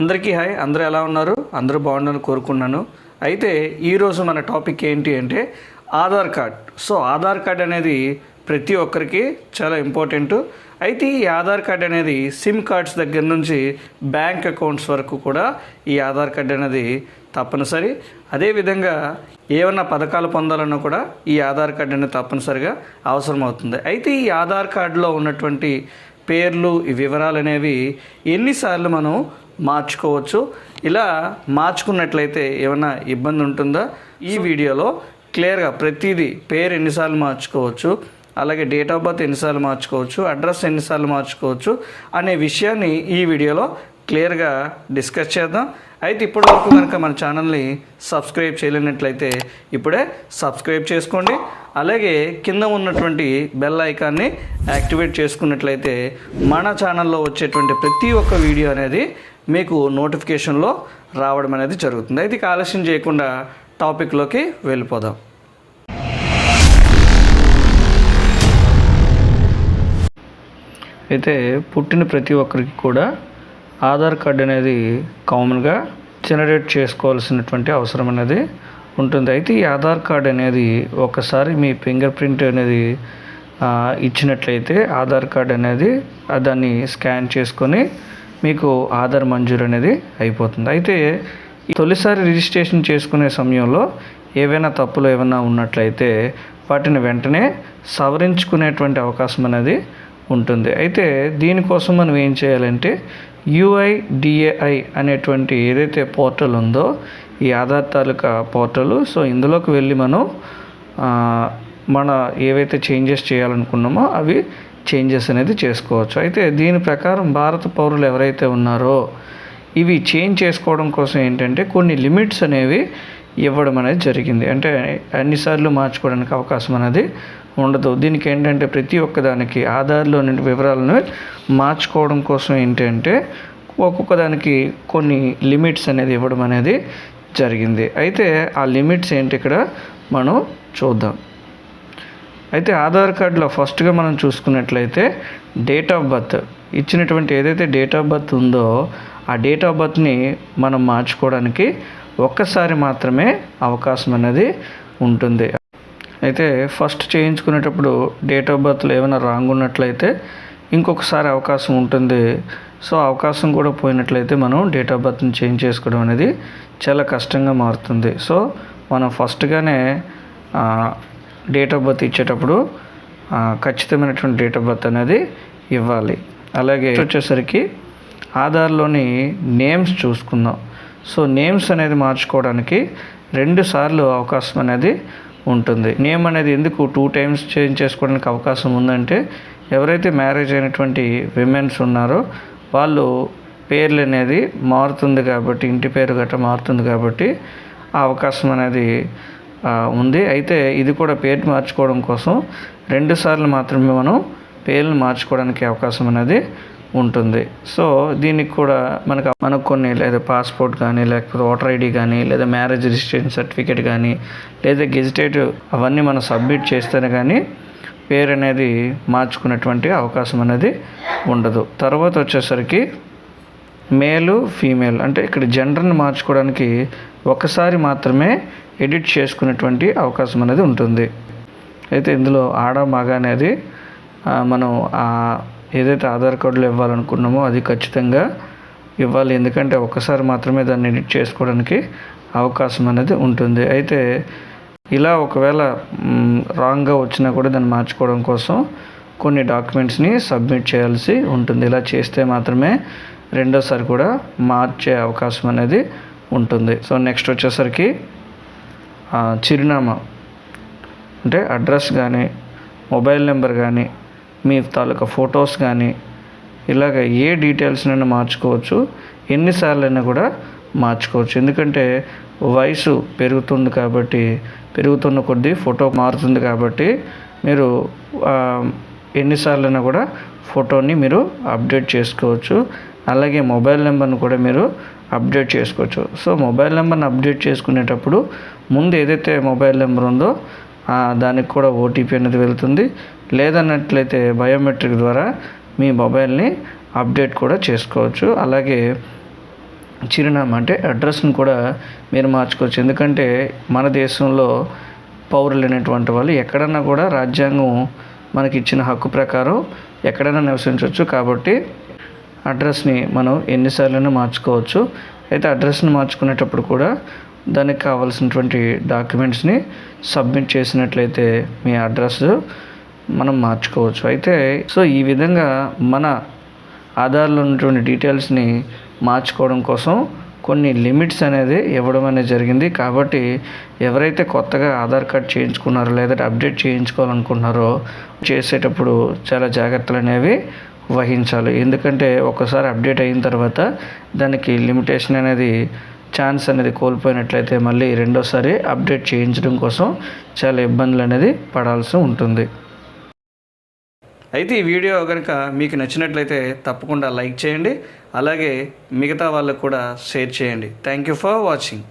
అందరికీ హాయ్. అందరూ ఎలా ఉన్నారు? అందరూ బాగుండాలని కోరుకున్నాను. అయితే ఈరోజు మన టాపిక్ ఏంటి అంటే Aadhaar card. So Aadhaar card అనేది ప్రతి ఒక్కరికి చాలా ఇంపార్టెంట్. అయితే ఈ ఆధార్ కార్డ్ అనేది సిమ్ కార్డ్స్ దగ్గర నుంచి బ్యాంక్ అకౌంట్స్ వరకు కూడా ఈ ఆధార్ కార్డ్ అనేది తప్పనిసరి. అదేవిధంగా ఏమన్నా పథకాలు పొందాలన్నా కూడా ఈ ఆధార్ కార్డ్ అనేది తప్పనిసరిగా అవసరం అవుతుంది అయితే ఈ ఆధార్ కార్డులో ఉన్నటువంటి పేర్లు ఈ వివరాలు అనేవి ఎన్నిసార్లు మనం మార్చుకోవచ్చు. ఇలా మార్చుకున్నట్లయితే ఏమైనా ఇబ్బంది ఉంటుందా? ఈ వీడియోలో క్లియర్గా ప్రతిదీ పేరు ఎన్నిసార్లు మార్చుకోవచ్చు అలాగే డేట్ ఆఫ్ బర్త్ ఎన్నిసార్లు మార్చుకోవచ్చు అడ్రస్ ఎన్నిసార్లు మార్చుకోవచ్చు అనే విషయాన్ని ఈ వీడియోలో క్లియర్గా డిస్కస్ చేద్దాం. అయితే ఇప్పటి వరకు కనుక మన ఛానల్ని సబ్స్క్రైబ్ చేయలేనట్లయితే ఇప్పుడే సబ్స్క్రైబ్ చేసుకోండి. అలాగే కింద ఉన్నటువంటి బెల్ ఐకాన్ని యాక్టివేట్ చేసుకున్నట్లయితే మన ఛానల్లో వచ్చేటువంటి ప్రతి ఒక్క వీడియో అనేది మీకు నోటిఫికేషన్లో రావడం అనేది జరుగుతుంది. అయితే ఆలస్యం చేయకుండా టాపిక్లోకి వెళ్ళిపోదాం. అయితే పుట్టిన ప్రతి ఒక్కరికి కూడా ఆధార్ కార్డ్ అనేది కామన్గా జనరేట్ చేసుకోవాల్సినటువంటి అవసరం అనేది ఉంటుంది. అయితే ఈ ఆధార్ కార్డ్ అనేది ఒకసారి మీ ఫింగర్ ప్రింట్ అనేది ఇచ్చినట్లయితే ఆధార్ కార్డ్ అనేది దాన్ని స్కాన్ చేసుకొని మీకు ఆధార్ మంజూరు అనేది అయిపోతుంది. అయితే ఈ తొలిసారి రిజిస్ట్రేషన్ చేసుకునే సమయంలో ఏవైనా తప్పులు ఏమైనా ఉన్నట్లయితే వాటిని వెంటనే సవరించుకునేటువంటి అవకాశం అనేది ఉంటుంది. అయితే దీనికోసం మనం ఏం చేయాలంటే యుఐడిఏఐ అనేటువంటి ఏదైతే పోర్టల్ ఉందో ఈ ఆధార్ తాలూకా పోర్టల్. సో ఇందులోకి వెళ్ళి మనం మన ఏవైతే చేంజెస్ చేయాలనుకున్నామో అవి చేంజెస్ అనేది చేసుకోవచ్చు. అయితే దీని ప్రకారం భారత పౌరులు ఎవరైతే ఉన్నారో ఇవి చేంజ్ చేసుకోవడం కోసం ఏంటంటే కొన్ని లిమిట్స్ అనేవి ఇవ్వడం అనేది జరిగింది. అంటే అన్నిసార్లు మార్చుకోవడానికి అవకాశం అనేది ఉండదు. దీనికి ఏంటంటే ప్రతి ఒక్కదానికి ఆధార్లోని వివరాలను మార్చుకోవడం కోసం ఏంటంటే ఒక్కొక్క దానికి కొన్ని లిమిట్స్ అనేది ఇవ్వడం అనేది జరిగింది. అయితే ఆ లిమిట్స్ ఏంటి ఇక్కడ మనం చూద్దాం. అయితే ఆధార్ కార్డులో ఫస్ట్గా మనం చూసుకున్నట్లయితే డేట్ ఆఫ్ బర్త్ ఇచ్చినటువంటి ఏదైతే డేట్ ఆఫ్ బర్త్ ఉందో ఆ డేట్ ఆఫ్ బర్త్ని మనం మార్చుకోవడానికి ఒక్కసారి మాత్రమే అవకాశం అనేది ఉంటుంది. అయితే ఫస్ట్ చేయించుకునేటప్పుడు డేట్ ఆఫ్ బర్త్లో ఏమైనా రాంగ్ ఉన్నట్లయితే ఇంకొకసారి అవకాశం ఉంటుంది. సో అవకాశం కూడా పోయినట్లయితే మనం డేట్ ఆఫ్ బర్త్ని చేంజ్ చేసుకోవడం అనేది చాలా కష్టంగా మారుతుంది. సో మనం ఫస్ట్గానే డేట్ ఆఫ్ బర్త్ ఇచ్చేటప్పుడు ఖచ్చితమైనటువంటి డేట్ ఆఫ్ బర్త్ అనేది ఇవ్వాలి. అలాగే వచ్చేసరికి ఆధార్లోని నేమ్స్ చూసుకుందాం. సో నేమ్స్ అనేది మార్చుకోవడానికి రెండు సార్లు అవకాశం అనేది ఉంటుంది. నేమ్ అనేది ఎందుకు టూ టైమ్స్ చేంజ్ చేసుకోవడానికి అవకాశం ఉందంటే ఎవరైతే మ్యారేజ్ అయినటువంటి విమెన్స్ ఉన్నారో వాళ్ళు పేర్లు అనేది మారుతుంది కాబట్టి ఇంటి పేరు గట్రా మారుతుంది కాబట్టి ఆ అవకాశం అనేది ఉంది. అయితే ఇది కూడా పేరు మార్చుకోవడం కోసం రెండు సార్లు మాత్రమే మనం పేర్లు మార్చుకోవడానికి అవకాశం అనేది ఉంటుంది. సో దీనికి కూడా మనకు మనకు కొన్ని లేదా పాస్పోర్ట్ కానీ లేకపోతే ఓటర్ ఐడి కానీ లేదా మ్యారేజ్ రిజిస్ట్రేషన్ సర్టిఫికేట్ కానీ లేదా గెజిటేట్ అవన్నీ మనం సబ్మిట్ చేస్తేనే కానీ పేరు అనేది మార్చుకునేటువంటి అవకాశం అనేది ఉండదు. తర్వాత వచ్చేసరికి మేలు ఫీమేల్ అంటే ఇక్కడ జెండర్ని మార్చుకోవడానికి ఒకసారి మాత్రమే ఎడిట్ చేసుకునేటువంటి అవకాశం అనేది ఉంటుంది. అయితే ఇందులో ఆడ మగ అనేది మనం ఆ ఏదైతే ఆధార్ కార్డులో ఇవ్వాలనుకున్నామో అది ఖచ్చితంగా ఇవ్వాలి. ఎందుకంటే ఒక్కసారి మాత్రమే దాన్ని ఎడిట్ చేసుకోవడానికి అవకాశం అనేది ఉంటుంది. అయితే ఇలా ఒకవేళ రాంగ్గా వచ్చినా కూడా దాన్ని మార్చుకోవడం కోసం కొన్ని డాక్యుమెంట్స్ని సబ్మిట్ చేయాల్సి ఉంటుంది. ఇలా చేస్తే మాత్రమే రెండోసారి కూడా మార్చే అవకాశం అనేది ఉంటుంది. సో నెక్స్ట్ వచ్చేసరికి చిరునామా. అంటే అడ్రస్ కానీ మొబైల్ నెంబర్ కానీ మీ తాలూకా ఫొటోస్ కానీ ఇలాగ ఏ డీటెయిల్స్నైనా మార్చుకోవచ్చు. ఎన్నిసార్లైనా కూడా మార్చుకోవచ్చు. ఎందుకంటే వయసు పెరుగుతుంది కాబట్టి పెరుగుతున్న కొద్దీ ఫోటో మారుతుంది కాబట్టి మీరు ఎన్నిసార్లైనా కూడా ఫోటోని మీరు అప్డేట్ చేసుకోవచ్చు. అలాగే మొబైల్ నెంబర్ని కూడా మీరు అప్డేట్ చేసుకోవచ్చు. సో మొబైల్ నెంబర్ని అప్డేట్ చేసుకునేటప్పుడు ముందు ఏదైతే మొబైల్ నెంబర్ ఉందో దానికి కూడా ఓటీపీ అనేది వెళ్తుంది. లేదన్నట్లయితే బయోమెట్రిక్ ద్వారా మీ మొబైల్ని అప్డేట్ కూడా చేసుకోవచ్చు. అలాగే చిరునామా అంటే అడ్రస్ని కూడా మీరు మార్చుకోవచ్చు. ఎందుకంటే మన దేశంలో పౌరులు అనేటువంటి వాళ్ళు ఎక్కడన్నా కూడా రాజ్యాంగం మనకి ఇచ్చిన హక్కు ప్రకారం ఎక్కడైనా నివసించవచ్చు. కాబట్టి అడ్రస్ని మనం ఎన్నిసార్లైనా మార్చుకోవచ్చు. అయితే అడ్రస్ని మార్చుకునేటప్పుడు కూడా దానికి కావాల్సినటువంటి డాక్యుమెంట్స్ని సబ్మిట్ చేసినట్లయితే మీ అడ్రస్ మనం మార్చుకోవచ్చు. అయితే సో ఈ విధంగా మన ఆధార్లో ఉన్నటువంటి డీటెయిల్స్ని మార్చుకోవడం కోసం కొన్ని లిమిట్స్ అనేది ఇవ్వడం అనేది జరిగింది. కాబట్టి ఎవరైతే కొత్తగా ఆధార్ కార్డ్ చేయించుకున్నారో లేదంటే అప్డేట్ చేయించుకోవాలనుకుంటున్నారో చేసేటప్పుడు చాలా జాగ్రత్తలు అనేవి వహించాలి. ఎందుకంటే ఒకసారి అప్డేట్ అయిన తర్వాత దానికి లిమిటేషన్ అనేది ఛాన్స్ అనేది కోల్పోయినట్లయితే మళ్ళీ రెండోసారి అప్డేట్ చేయించడం కోసం చాలా ఇబ్బందులు అనేది పడాల్సి ఉంటుంది. అయితే ఈ వీడియో కనుక మీకు నచ్చినట్లయితే తప్పకుండా లైక్ చేయండి అలాగే మిగతా వాళ్ళకు కూడా షేర్ చేయండి. Thank you for watching